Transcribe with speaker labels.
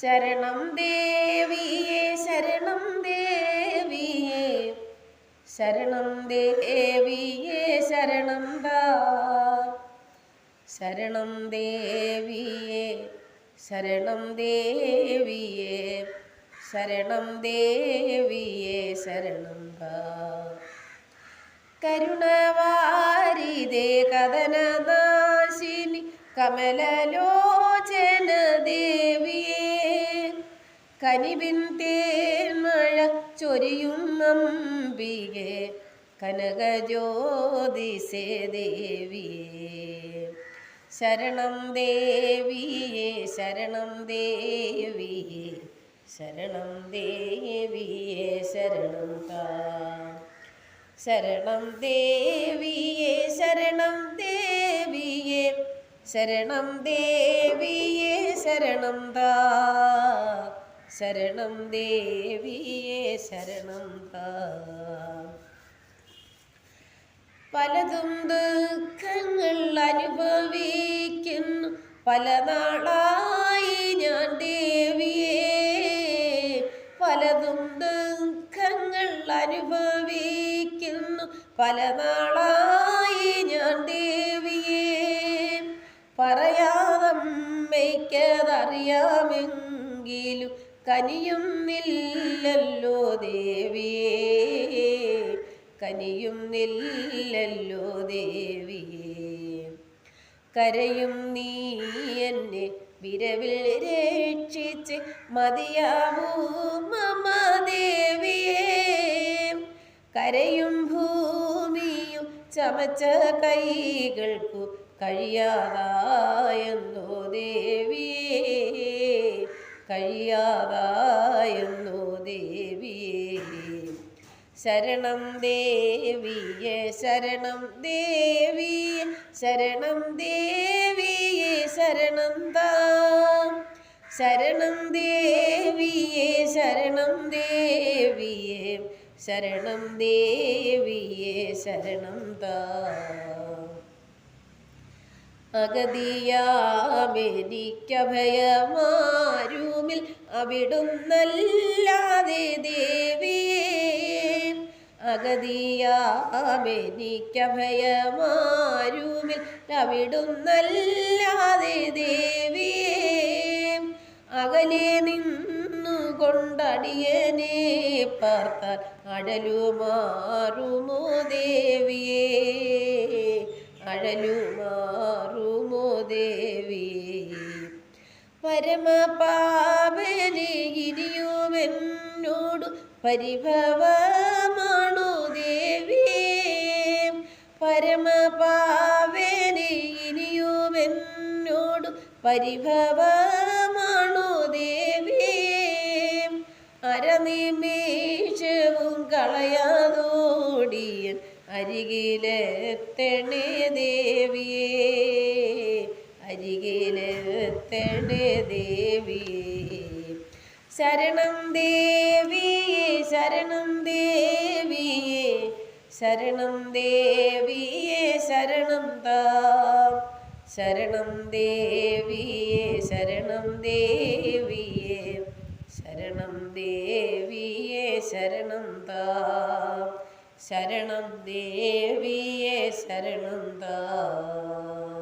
Speaker 1: ശരണം ദേവിയെ ശരണം ദേവിയെ. ശരണം ദേവിയെ ശരണം ശരണം ദേവിയെ ശരണം ദേവിയെ. ശരണം ദേവിയെ ശരണം ദാ. കരുണവാരിതേ കഥനനാശിനി കമലലോചന ദേവിയേ. കനിവിൻ തേന്മഴ ചൊരിയും അമ്പികെ കനകജ്യോതിസേ ദേവിയേ. ശരണം ദേവിയേ ശരണം ദേവിയേ ശരണം ദേവിയേ ശരണം താ ശരണം ദേവിയേ ശരണം ദേവിയേ ശരണം ദേവിയേ ശരണം താ ശരണം ദേവിയെ ശരണം പലതും ദുഃഖങ്ങൾ അനുഭവിക്കുന്നു. പല നാളായി ഞാൻ ദേവിയെ. പലതും ദുഃഖങ്ങൾ അനുഭവിക്കുന്നു. പല നാളായി കനിയുന്നില്ലല്ലോ ദേവിയേ കനിയുന്നില്ലല്ലോ ദേവിയേ കരയും നീ എന്നെ വിരവിൽ രക്ഷിച്ച് മതിയാവൂ മമദേവിയേ കരയും ഭൂമിയും ചമച്ച കൈകൾക്കു കഴിയാതായെന്നോ ദേവിയേ. കഴിയാതായെന്നോ ദേവിയേ ശരണം ദേവിയെ ശരണം ദേവി. ശരണം ദേവിയെ ശരണം താം ശരണം ദേവിയെ ശരണം ദേവിയെ. ശരണം ദേവിയെ ശരണം താം അഗതിയാമെനിക്കഭയമാരുമിൽ അവിടുന്നല്ലാതെ ദേവിയേ അഗതിയാമെനിക്കഭയമാരുമിൽ അവിടുന്നല്ലാതെ ദേവിയേ അകലെ നിന്നുകൊണ്ടടിയനെ പാർത്താൽ അടലുമാറുമോ ദേവിയേ? അഴലുമാറുമോ ദേവി? പരമപാപനെ ഇനിയുമെന്നോടു പരിഭവമാണു ദേവി? പരമപാവനെ ഇനിയുമെന്നോടു പരിഭവമാണു ദേവി? അരനിമേഷവും കളയാതോടിയൻ അരികിലെത്തണേ ദേവിയേ അരികിലെത്തണേ ദേവിയേ. ശരണം ദേവിയേ ശരണം ദേവിയേ ശരണം ദേവിയേ ശരണം താം. ശരണം ദേവിയേ ശരണം ദേവിയേ ശരണം ദേവിയേ ശരണം താം. ശരണം ദേവിയെ ശരണം താ.